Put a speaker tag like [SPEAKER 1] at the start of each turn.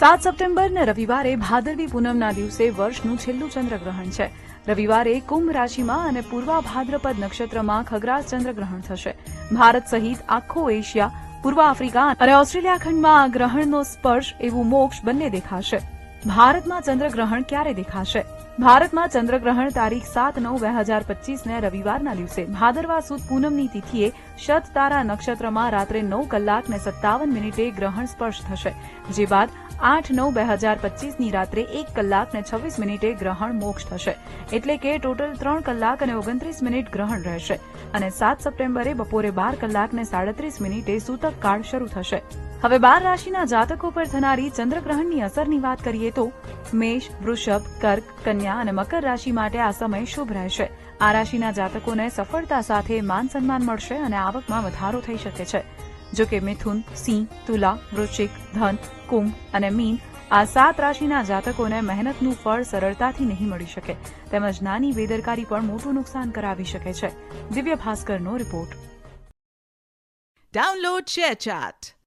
[SPEAKER 1] સાત સપ્ટેમ્બરના રવિવારે ભાદરવી પૂનમના દિવસે વર્ષનું છેલ્લું ચંદ્રગ્રહણ છે. રવિવારે કુંભ રાશિમાં અને પૂર્વા ભાદ્રપદ નક્ષત્રમાં ખગરાજ ચંદ્રગ્રહણ થશે. ભારત સહિત આખો એશિયા, પૂર્વ આફ્રિકા અને ઓસ્ટ્રેલિયા ખંડમાં આ ગ્રહણનો સ્પર્શ એવું મોક્ષ બંને દેખાશે. ભારતમાં ચંદ્રગ્રહણ ક્યારે દેખાશે? ભારતમાં ચંદ્રગ્રહણ તારીખ સાત નવ બે હજાર પચીસને રવિવારના દિવસે ભાદરવા સુદ પૂનમની તિથિએ શત તારા નક્ષત્રમાં રાત્રે નવ કલાક ને સત્તાવન મિનિટે ગ્રહણ સ્પર્શ થશે, જે બાદ આઠ નવ બે હજાર પચીસની રાત્રે એક કલાક ને છવ્વીસ મિનિટે ગ્રહણ મોક્ષ થશે, એટલે કે ટોટલ ત્રણ કલાક અને ઓગણત્રીસ મિનિટ ગ્રહણ રહેશે, અને સાત સપ્ટેમ્બરે બપોરે બાર કલાક ને સાડત્રીસ મિનિટે સૂતક કાળ શરૂ થશે. હવે બાર રાશિના જાતકો પર થનારી ચંદ્રગ્રહણની અસરની વાત કરીએ તો મેષ, વૃષભ, કર્ક, કન્યા અને મકર રાશિ માટે આ સમય શુભ રહેશે. આ રાશિના જાતકોને સફળતા સાથે માન સન્માન મળશે અને આવકમાં વધારો થઈ શકે છે. જો કે મિથુન, સિંહ, તુલા, વૃશ્ચિક, ધન, કુંભ અને મીન આ સાત રાશિના જાતકોને મહેનતનું ફળ સરળતાથી નહીં મળી શકે. તેમજ નાની બેદરકારી પણ મોટું નુકસાન કરાવી શકે છે. દિવ્ય ભાસ્કરનો રિપોર્ટ.
[SPEAKER 2] Download ShareChat.